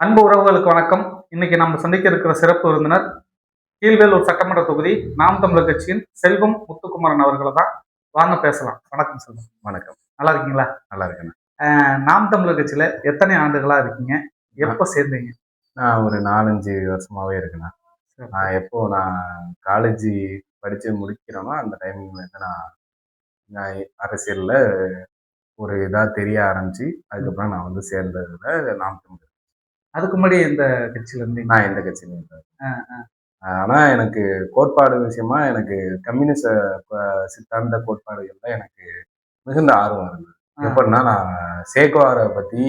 அன்பு உறவுகளுக்கு வணக்கம். இன்னைக்கு நம்ம சந்திக்க இருக்கிற சிறப்பு விருந்தினர் கீழ்வேலூர் சட்டமன்ற தொகுதி நாம் தமிழர் கட்சியின் செல்வம் முத்துக்குமரன் அவர்களை தான். வாங்க பேசலாம். வணக்கம் செல்வம். வணக்கம். நல்லா இருக்கீங்களா? நல்லா இருக்கேன். நாம் தமிழர் கட்சியில எத்தனை ஆண்டுகளா இருக்கீங்க? எப்போ சேர்ந்தீங்க? நான் ஒரு நாலஞ்சு வருஷமாவே இருக்கேண்ணா. நான் எப்போ நான் காலேஜ் படிச்சு முடிக்கிறேனோ அந்த டைமிங்ல இருந்து நான் நான் அரசியல்ல ஒரு இதா தெரிய ஆரம்பிச்சு அதுக்கப்புறம் நான் வந்து சேர்ந்ததுல நாம் தமிழர் அதுக்கு முன்னாடி இந்த கட்சியில இருந்தீங்க? நான் எந்த கட்சியிலும் இல்லை அஹ் ஆனா எனக்கு கோட்பாடு விஷயமா எனக்கு கம்யூனிஸ்ட சித்தாந்த கோட்பாடுகள்ல எனக்கு மிகுந்த ஆர்வம் இருந்தது. எப்படின்னா நான் சேகுவாரை பத்தி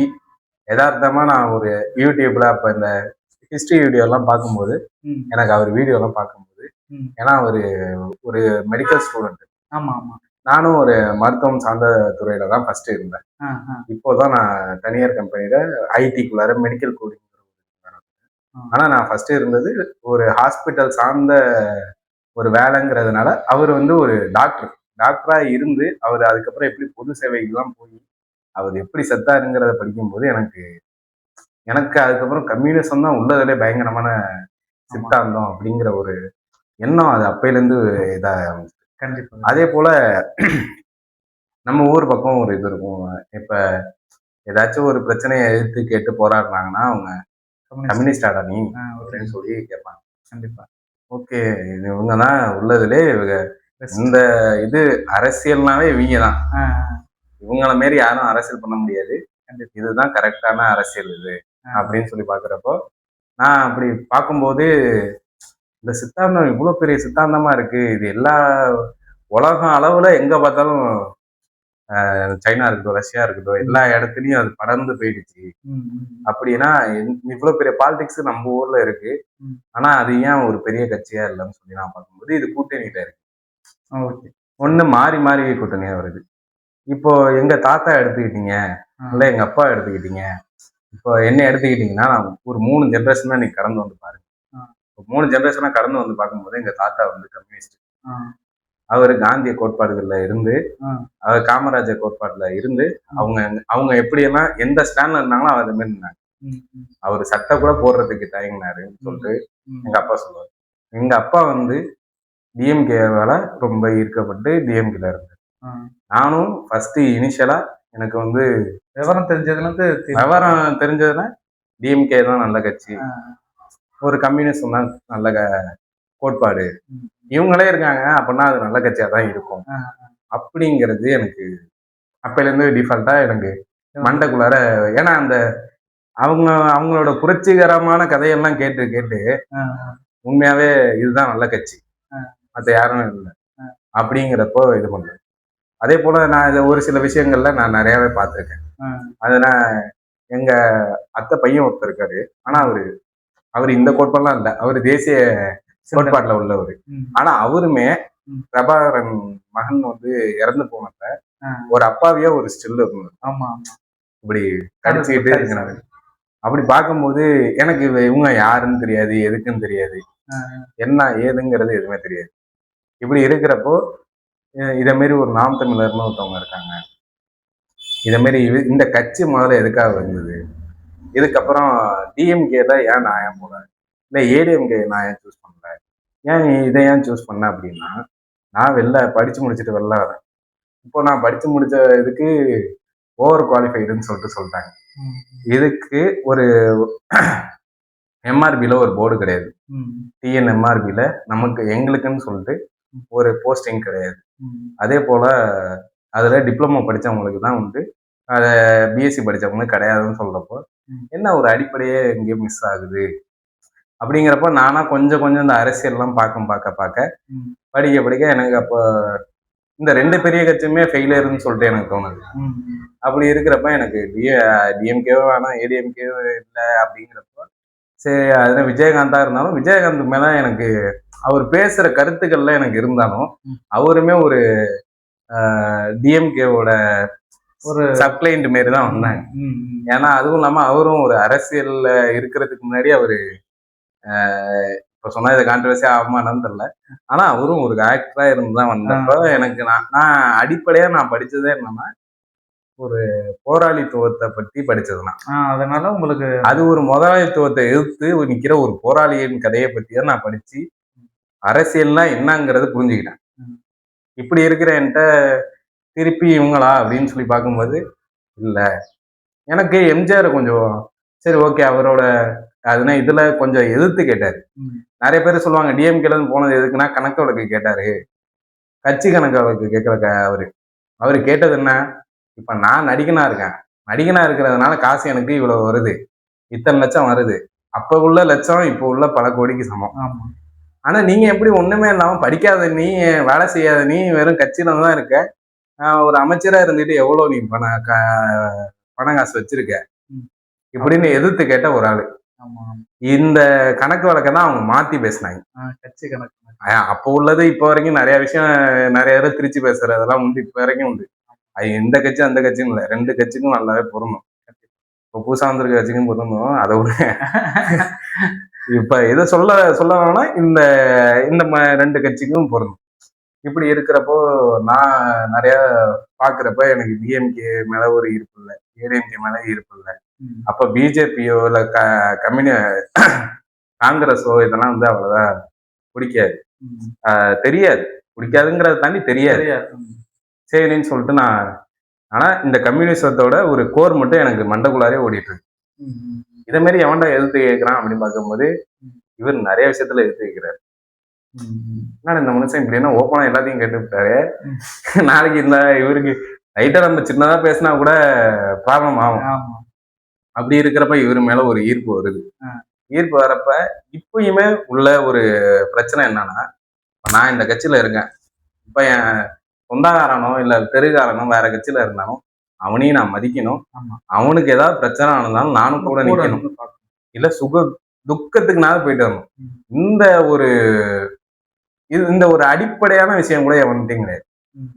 யதார்த்தமா நான் ஒரு யூடியூப்ல அப்ப இந்த ஹிஸ்டரி வீடியோ எல்லாம் பார்க்கும்போது எனக்கு அவர் வீடியோ எல்லாம் பார்க்கும்போது. ஏன்னா அவரு ஒரு மெடிக்கல் ஸ்டூடெண்ட் ஆமா ஆமா. நானும் ஒரு மருத்துவம் சார்ந்த துறையில தான் ஃபர்ஸ்ட் இருந்தேன். இப்போதான் நான் தனியார் கம்பெனியில ஐடிக்குள்ளார மெடிக்கல் கோடிங். ஆனா நான் ஃபர்ஸ்ட் இருந்தது ஒரு ஹாஸ்பிட்டல் சார்ந்த ஒரு வேலைங்கிறதுனால அவர் வந்து ஒரு டாக்டர் டாக்டரா இருந்து அவர் அதுக்கப்புறம் எப்படி பொது சேவைக்கெல்லாம் போய் அவர் எப்படி செத்தாருங்கிறத படிக்கும்போது எனக்கு எனக்கு அதுக்கப்புறம் கம்யூனிசம் தான் உள்ளதுலே பயங்கரமான சித்தாந்தம் அப்படிங்கிற ஒரு எண்ணம் அது அப்பையிலேருந்து இதா கண்டிப்பா அதே போல நம்ம ஊர் பக்கம் ஒரு இது இருக்கும். இப்ப ஏதாச்சும் ஒரு பிரச்சனையை எதிர்த்து கேட்டு போராடுறாங்கன்னா அவங்க கம்யூனிஸ்ட். கம்யூனிஸ்டாடா நீ அப்படின்னு சொல்லி கேட்பாங்க. கண்டிப்பா. ஓகே இவங்க தான் உள்ளதுலே இவங்க இந்த இது அரசியல்னாவே இவங்க தான். இவங்கள மாரி யாரும் அரசியல் பண்ண முடியாது. இதுதான் கரெக்டான அரசியல் இது அப்படின்னு சொல்லி பாக்குறப்போ நான் அப்படி பார்க்கும்போது இந்த சித்தாந்தம் இவ்வளவு பெரிய சித்தாந்தமா இருக்கு. இது எல்லா உலகம் அளவுல எங்க பார்த்தாலும் சைனா இருக்கட்டும் ரஷ்யா இருக்கட்டும் எல்லா இடத்துலயும் அது படர்ந்து போயிடுச்சு. அப்படின்னா இவ்வளவு பெரிய பாலிடிக்ஸ் நம்ம ஊர்ல இருக்கு. ம். ஆனா அது ஏன் ஒரு பெரிய கட்சியா இல்லைன்னு சொல்லி நான் பார்க்கும்போது இது கூட்டணியில இருக்கு. ஓகே. ஒண்ணு மாறி மாறி கூட்டணியா வருது. இப்போ எங்க தாத்தா எடுத்துக்கிட்டீங்க இல்ல எங்க அப்பா எடுத்துக்கிட்டீங்க இப்போ என்ன எடுத்துக்கிட்டீங்கன்னா நான் ஒரு மூணு ஜென்ரேஷன் தான் நீ கடந்து வந்து பாருங்க. மூணு ஜென்ரேஷனா கடந்து வந்து பார்க்கும்போது எங்க தாத்தா வந்து கம்யூனிஸ்ட். அவர் காந்திய கோட்பாடுகள்ல இருந்து. அவர் காமராஜர் கோட்பாடுல இருந்து அவங்க அவங்க எப்படியெல்லாம் எந்த ஸ்டாண்ட்ல இருந்தாங்களோ அது மாதிரி இருந்தாங்க அவர் சட்டை கூட போடுறதுக்கு தயங்கினாருன்னு சொல்லிட்டு. எங்க அப்பா சொல்லுவார். எங்க அப்பா வந்து டிஎம்கேவால ரொம்ப ஈர்க்கப்பட்டு டிஎம்கேல இருந்தார். நானும் ஃபர்ஸ்ட் இனிஷியலா எனக்கு வந்து விவரம் தெரிஞ்சதுல இருந்து விவரம் தெரிஞ்சதுன்னா டிஎம்கே தான் நல்ல கட்சி. ஒரு கம்யூனிஸ்ட் தான் நல்ல கோட்பாடு. இவங்களே இருக்காங்க அப்படின்னா அது நல்ல கட்சியா தான் இருக்கும். அப்படிங்கிறது எனக்கு அப்பையில இருந்து டிஃபால்ட்டா எனக்கு மண்டைக்குள்ளார ஏன்னா அந்த அவங்க அவங்களோட புரட்சிகரமான கதையெல்லாம் கேட்டு கேட்டு உண்மையாவே இதுதான் நல்ல கட்சி. மற்ற யாரும் இல்லை. அப்படிங்கிறப்போ இது பண்றேன் அதே போல நான் இதை ஒரு சில விஷயங்கள்ல நான் நிறையவே பார்த்துருக்கேன். அது நான் எங்க அத்தை பையன் ஒருத்தர் இருக்காரு. ஆனா அவரு அவர் இந்த கோட்பாடுலாம் இல்லை. அவர் தேசிய கோட்பாட்டுல உள்ளவர். ஆனா அவருமே. பிரபாகரன் மகன் வந்து இறந்து போனப்ப. ஒரு அப்பாவியா ஒரு ஸ்டில் இருந்தார். ஆமா இப்படி கடிச்சுக்கிட்டு இருக்கிறாரு. அப்படி பார்க்கும்போது எனக்கு இவ- இவங்க யாருன்னு தெரியாது எதுக்குன்னு தெரியாது. என்ன ஏதுங்கிறது எதுவுமே தெரியாது. இப்படி இருக்கிறப்போ இதை மாரி ஒரு நாம் தமிழர்னு ஒருத்தவங்க இருக்காங்க. இதை மாரி இந்த கட்சி முதல்ல எதுக்காக வந்தது இதுக்கப்புறம் டிஎம்கேல ஏன் நான் ஏன் போல? இல்லை ஏடிஎம்கே நான் ஏன் சூஸ் பண்ணல? ஏன் நீ இதை ஏன் சூஸ் பண்ண? அப்படின்னா நான் வெளில படிச்சு முடிச்சுட்டு வெளில வரேன். இப்போ நான் படிச்சு முடிச்ச இதுக்கு ஓவர் குவாலிஃபைடுன்னு சொல்லிட்டு சொல்லிட்டாங்க. ம், இதுக்கு ஒரு எம்ஆர்பியில் ஒரு போர்டு கிடையாது. டிஎன்எம்ஆர்பியில் நமக்கு எங்களுக்குன்னு சொல்லிட்டு ஒரு போஸ்டிங் கிடையாது. அதே போல் அதில் டிப்ளமோ படித்தவங்களுக்கு தான் உண்டு அதை பிஎஸ்சி படித்தவங்களுக்கு கிடையாதுன்னு சொல்கிறப்போ. என்ன ஒரு அடிப்படையே எங்கேயோ மிஸ் ஆகுது அப்படிங்கிறப்ப நானா கொஞ்சம் கொஞ்சம் இந்த அரசியல்லாம் பார்க்க பார்க்க பார்க்க. படிக்க படிக்க எனக்கு அப்போ இந்த ரெண்டு பெரிய கட்சியுமே ஃபெயிலியர்னு சொல்லிட்டு எனக்கு தோணுது. அப்படி இருக்கிறப்ப எனக்கு டிஏ டிஎம்கேவும் வேணாம் ஏடிஎம்கேவும் இல்லை அப்படிங்கிறப்போ சரி அது விஜயகாந்தா இருந்தாலும் விஜயகாந்த் மேல எனக்கு அவர் பேசுற கருத்துக்கள்ல எனக்கு இருந்தாலும். அவருமே ஒரு டிஎம்கேவோட ஒரு சப்ளைண்ட் மாரி தான் வந்தாங்க. ஏன்னா அதுவும் இல்லாம அவரும் ஒரு அரசியல்ல இருக்கிறதுக்கு முன்னாடி அவரு இப்ப சொன்னா இதை கான்ட்ரவர்சி ஆகுமான்னு தெரியல. ஆனா அவரும் ஒரு ஆக்டரா இருந்து தான் வந்தப்போ எனக்கு நான் நான் அடிப்படையா நான் படிச்சதே என்னன்னா போராளித்துவத்தை பத்தி படிச்சது நான். அதனால உங்களுக்கு அது ஒரு முதலாளித்துவத்தை எதிர்த்து ஒரு நிக்கிற ஒரு போராளியின் கதையை பத்தி தான் நான் படிச்சு அரசியல்னா என்னங்கிறது புரிஞ்சுக்கிட்டேன். இப்படி இருக்கிற என்கிட்ட திருப்பி இவங்களா அப்படின்னு சொல்லி பார்க்கும்போது இல்ல. எனக்கு எம்ஜிஆர் கொஞ்சம் சரி ஓகே அவரோட அதுனா இதுல கொஞ்சம் எதிர்த்து கேட்டாரு. நிறைய பேர் சொல்லுவாங்க டிஎம்கேல இருந்து போனது எதுக்குன்னா கணக்கு வழக்கு கேட்டாரு. கட்சி கணக்கு வழக்கு கேட்கல அவரு. அவரு கேட்டது என்ன? இப்ப நான் நடிகனா இருக்கேன். நடிகனா இருக்கிறதுனால காசு எனக்கு இவ்வளவு வருது. இத்தனை லட்சம் வருது. அப்ப உள்ள லட்சம் இப்ப உள்ள பல கோடிக்கு சமம். ஆனா நீங்க எப்படி ஒண்ணுமே இல்லாம படிக்காத நீ வேலை செய்யாத நீ வெறும் கட்சியில தான் இருக்க? ஒரு அமைச்சரா இருந்துட்டு எவ்வளவு நீ பண கா- பண காசு வச்சிருக்க. இப்படின்னு எதிர்த்து கேட்ட ஒரு ஆளு. இந்த கணக்கு வழக்கை தான் அவங்க மாத்தி பேசினாங்க. கட்சி கணக்கு. அப்போ உள்ளது இப்போ வரைக்கும் நிறைய விஷயம் நிறைய பேர் திருச்சி பேசுறதெல்லாம் உண்டு இப்போ வரைக்கும் உண்டு. அது எந்த கட்சி அந்த கட்சியும் இல்லை. ரெண்டு கட்சிக்கும் நல்லாவே பொருந்தும். இப்போ புதுசா வந்திருக்க கட்சிக்கும் பொருந்தும். அதை விட இப்ப இதை சொல்ல சொல்லணும்னா இந்த இந்த ம- ரெண்டு கட்சிக்கும் பொருந்தும். இப்படி இருக்கிறப்போ நான் நிறைய பாக்குறப்ப எனக்கு டிஎம்கே மேல ஒரு ஈர்ப்பு இல்லை. ஏடிஎம்கே மேல ஈர்ப்பு இல்லை. அப்ப பிஜேபியோ இல்ல க கம்யூனி காங்கிரஸோ இதெல்லாம் வந்து அவ்வளவுதான் பிடிக்காது. தெரியாது. பிடிக்காதுங்கிறத தாண்டி தெரியாது. சரின்னு சொல்லிட்டு நான் ஆனா இந்த கம்யூனிசத்தோட ஒரு கோர் மட்டும் எனக்கு மண்டக்குள்ளாரே ஓடிட்டு இருக்கு. இதே மாதிரி எவன்டா எதிர்த்து கேட்கிறான் அப்படின்னு பார்க்கும்போது இவர் நிறைய விஷயத்துல எதிர்த்து கேட்கிறாரு இந்த மனுஷன் இப்படி என்ன ஓப்பனா எல்லாத்தையும் கேட்டு விட்டாரு ம். நாளைக்கு இந்த இவருக்கு லைட்டா நம்ம சின்னதா பேசினா கூட ப்ராப்ளம் ஆகும் அப்படி இருக்கிறப்ப இவர் மேல ஒரு ஈர்ப்பு வருது. ஈர்ப்பு வரப்ப இப்பயுமே உள்ள ஒரு பிரச்சனை என்னன்னா நான் இந்த கட்சியில இருக்கேன் இப்ப என் சொந்தக்காரனோ இல்ல தெருக்காரனோ வேற கட்சியில இருந்தாலும் அவனையும் நான் மதிக்கணும். அவனுக்கு ஏதாவது பிரச்சனை ஆனதாலும் நானும் கூட நிக்கணும். இல்ல சுக துக்கத்துக்குனாவது போயிட்டு வரணும். இந்த ஒரு இது இந்த ஒரு அடிப்படையான விஷயம் கூட கிடையாது. ம்.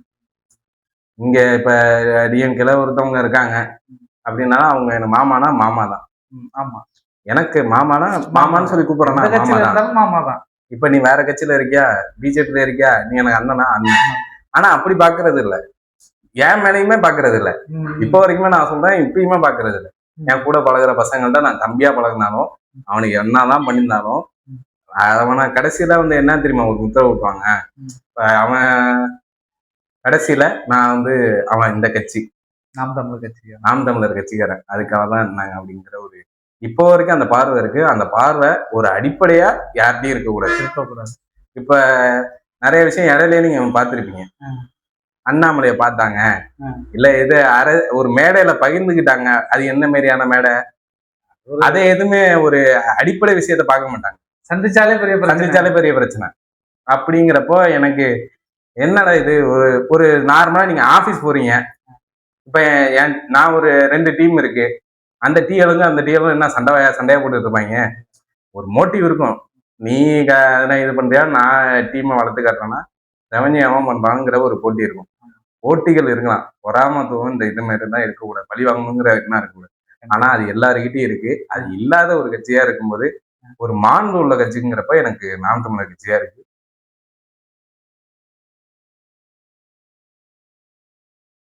இங்க இப்ப டிஎம்கேல ஒருத்தவங்க இருக்காங்க. அப்படின்னா அவங்க எனக்கு மாமானா மாமா தான் ஆமா. எனக்கு மாமானா மாமான்னு சொல்லி கூப்பிடுறேன்னா மாமா தான் இப்ப நீ வேற கட்சியில இருக்கியா? பிஜேபியில இருக்கியா? நீ எனக்கு அண்ணனா? அண்ணன் ஆனா அப்படி பாக்குறது இல்ல. என் மேலையுமே பாக்குறது இல்ல. இப்போ வரைக்குமே நான் சொல்றேன் இப்பயுமே பாக்குறது இல்ல. என் கூட பழகுற பசங்கள்ட்ட நான் தம்பியா பழகினாலும் அவனுக்கு என்னதான் பண்ணியிருந்தாலும் அவனை கடைசியில வந்து என்ன தெரியுமா ஒரு உத்தரவு விட்டுவாங்க ம். இப்ப அவன் கடைசியில நான் வந்து அவன் இந்த கட்சி. நாம் தமிழர் கட்சி. நாம் தமிழர் கட்சிக்காரன். அதுக்காக தான் இருந்தாங்க அப்படிங்கிற ஒரு இப்போ வரைக்கும் அந்த பார்வை இருக்கு. அந்த பார்வை ஒரு அடிப்படையா யார்கிட்டயும் இருக்கக்கூடாது. இருக்கக்கூடாது. இப்ப நிறைய விஷயம் இடையிலே நீங்க பார்த்திருப்பீங்க. ம். அண்ணாமலையை பார்த்தாங்க. இல்ல இது அர ஒரு மேடையில பகிர்ந்துக்கிட்டாங்க அது என்ன மாதிரியான மேடை? அதை எதுவுமே ஒரு அடிப்படை விஷயத்த பார்க்க மாட்டாங்க. சந்திச்சாலே பெரிய சந்திச்சாலே பெரிய பிரச்சனை. அப்படிங்கிறப்போ எனக்கு என்னடா இது? ஒரு ஒரு நார்மலா நீங்க ஆபீஸ் போறீங்க. இப்ப என் நான் ஒரு ரெண்டு டீம் இருக்கு. அந்த டீகளுங்க அந்த டீகளும் என்ன சண்டையா சண்டையா போட்டுட்டு இருப்பாங்க? ஒரு மோட்டிவ் இருக்கும். நீ இது பண்றியா? நான் டீமை வளர்த்து காட்டுறேன்னா ரெவன்யூ எவன் பண்றாங்கிற ஒரு போட்டி இருக்கும். போட்டிகள் இருக்கலாம். பொறாமத்துவம் இந்த இது மாதிரி தான் இருக்கக்கூடாது. பழி வாங்கணுங்கிற இருக்கக்கூடாது. ஆனா அது எல்லாருக்கிட்டையும் இருக்கு. அது இல்லாத ஒரு கட்சியா இருக்கும்போது ஒரு மாண்பு உள்ள கட்சிங்கிறப்ப எனக்கு நாம் தமிழர் கட்சியா இருக்கு.